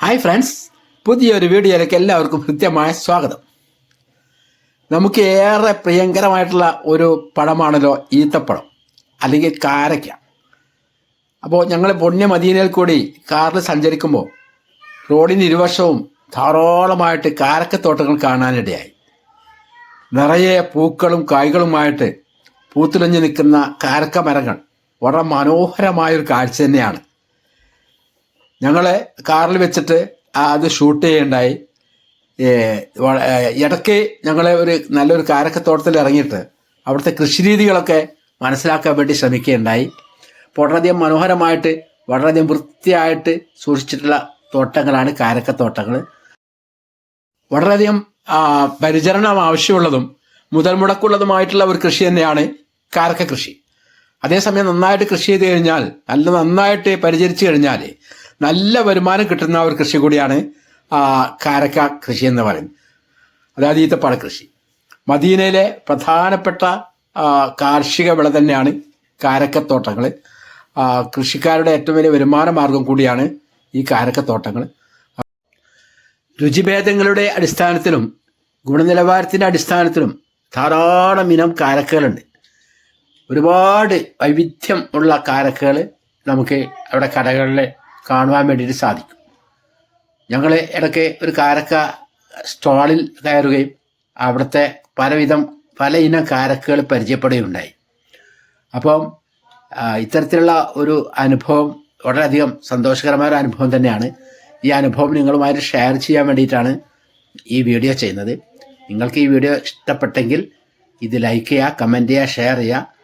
Hi friends പുതിയൊരു വീഡിയോയിലേക്ക് എല്ലാവർക്കും കൃത്യമായ സ്വാഗതം. നമുക്ക് ഏറെ പ്രിയങ്കരമായിട്ടുള്ള ഒരു പഴമാണല്ലോ ഈത്തപ്പഴം അല്ലെങ്കിൽ കാരയ്ക്ക. അപ്പോൾ ഞങ്ങൾ പുണ്യമദീനയിൽ കൂടി കാറിൽ സഞ്ചരിക്കുമ്പോൾ റോഡിന് ഇരുവശവും ധാരാളമായിട്ട് കാരക്കത്തോട്ടങ്ങൾ കാണാനിടയായി. നിറയെ പൂക്കളും കായ്കളുമായിട്ട് പൂത്തുലഞ്ഞു നിൽക്കുന്ന കാരക്ക മരങ്ങൾ വളരെ മനോഹരമായൊരു കാഴ്ച തന്നെയാണ്. ഞങ്ങൾ കാറിൽ വെച്ചിട്ട് അത് ഷൂട്ട് ചെയ്യണ്ടായി. ഇടയ്ക്ക് ഞങ്ങളെ ഒരു നല്ലൊരു കാരക്കത്തോട്ടത്തിൽ ഇറങ്ങിയിട്ട് അവിടുത്തെ കൃഷിരീതികളൊക്കെ മനസ്സിലാക്കാൻ വേണ്ടി ശ്രമിക്കുകയുണ്ടായി. വളരെയധികം മനോഹരമായിട്ട് വളരെയധികം വൃത്തിയായിട്ട് സൂക്ഷിച്ചിട്ടുള്ള തോട്ടങ്ങളാണ് കാരക്കത്തോട്ടങ്ങൾ. വളരെയധികം പരിചരണം ആവശ്യമുള്ളതും മുതൽ മുടക്കുള്ളതുമായിട്ടുള്ള ഒരു കൃഷി തന്നെയാണ് കാരക്ക കൃഷി അതേസമയം നന്നായിട്ട് കൃഷി ചെയ്ത് കഴിഞ്ഞാൽ നല്ല നന്നായിട്ട് പരിചരിച്ചു കഴിഞ്ഞാൽ നല്ല വരുമാനം കിട്ടുന്ന ഒരു കൃഷി കൂടിയാണ് കാരക്ക കൃഷി എന്ന് പറയുന്നത്. അതായത് ഈത്തപ്പാട കൃഷി. മദീനയിലെ പ്രധാനപ്പെട്ട കാർഷിക വിള തന്നെയാണ് കാരക്കത്തോട്ടങ്ങൾ. കൃഷിക്കാരുടെ ഏറ്റവും വലിയ വരുമാന മാർഗം കൂടിയാണ് ഈ കാരക്കത്തോട്ടങ്ങൾ. രുചിഭേദങ്ങളുടെ അടിസ്ഥാനത്തിലും ഗുണനിലവാരത്തിന്റെ അടിസ്ഥാനത്തിലും ധാരാളം ഇനം കാരക്കകളുണ്ട്. ഒരുപാട് വൈവിധ്യം ഉള്ള കാരക്കകൾ നമുക്ക് അവിടെ കടകളിൽ കാണുവാൻ വേണ്ടിയിട്ട് സാധിക്കും. ഞങ്ങൾ ഇടയ്ക്ക് ഒരു കാരക്ക സ്റ്റാളിൽ കയറുകയും അവിടുത്തെ പലവിധം പല ഇനം കാരക്കുകൾ പരിചയപ്പെടുകയുണ്ടായി. അപ്പം ഇത്തരത്തിലുള്ള ഒരു അനുഭവം വളരെയധികം സന്തോഷകരമായ ഒരു അനുഭവം തന്നെയാണ്. ഈ അനുഭവം നിങ്ങളുമായിട്ട് ഷെയർ ചെയ്യാൻ വേണ്ടിയിട്ടാണ് ഈ വീഡിയോ ചെയ്യുന്നത്. നിങ്ങൾക്ക് ഈ വീഡിയോ ഇഷ്ടപ്പെട്ടെങ്കിൽ ഇത് ലൈക്ക് ചെയ്യുക കമന്റ് ചെയ്യുക ഷെയർ ചെയ്യുക.